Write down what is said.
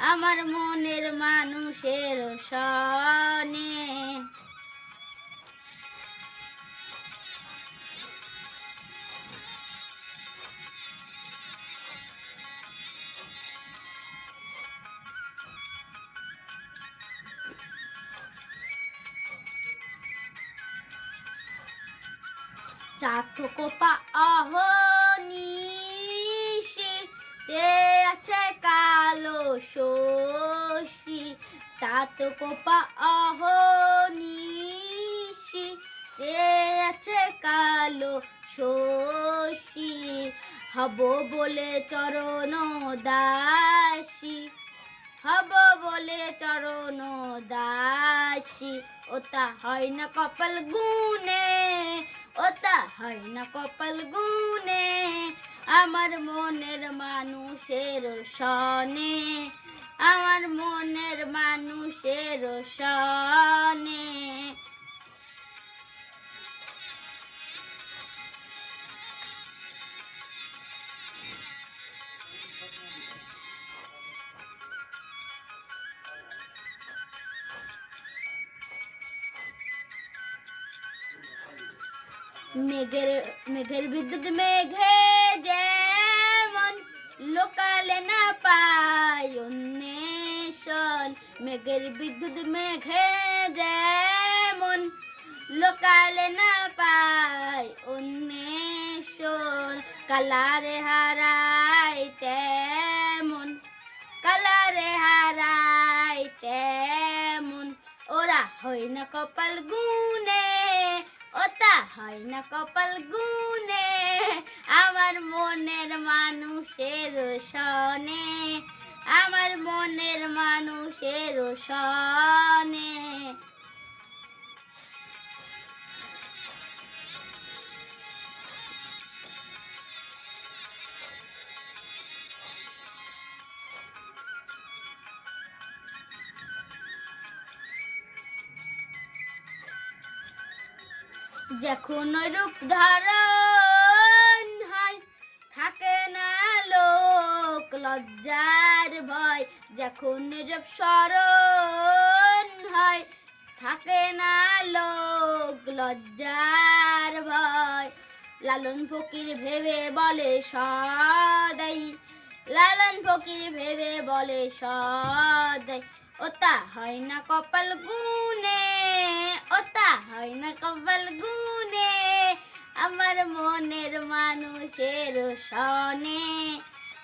আমার মনের মানুষের সনে। কোপা অহনিশি যে আছে চাত কোপা অহনিশি যে আছে কালো শোষি হব বলে চরণ দাসী, হব বলে চরণ দাসী ওটা হয় না কপাল গুনে ওটা হয় না কপাল গুনে আমার মনের মানুষের সনে মানুষের সনে মেঘের মেঘের বিদ্যুৎ মেঘে যেমন লোকালে না পায় অন্বেষণ মেঘের বিদ্যুৎ মেঘে যেমন লোকালে না পায় অন্বেষণ, কালারে হারাই তেমন, কালারে হারাই তেমন। ওরা হয় না কপাল গুনে ওটা হয় না কপাল গুনে আমার মনের মানুষের সনে যখন রূপ ধারণ হয় থাকে না লোক লজ্জার ভয় যখন রূপ স্মরণ হয়, থাকে না লোক লজ্জার ভয়। লালন ফকির ভেবে বলে সদাই, লালন ফকির ভেবে বলে সদাই। ওটা হয় না কপাল গুনে ওটা হয় না কপাল গুনে আমার মনের মানুষের সনে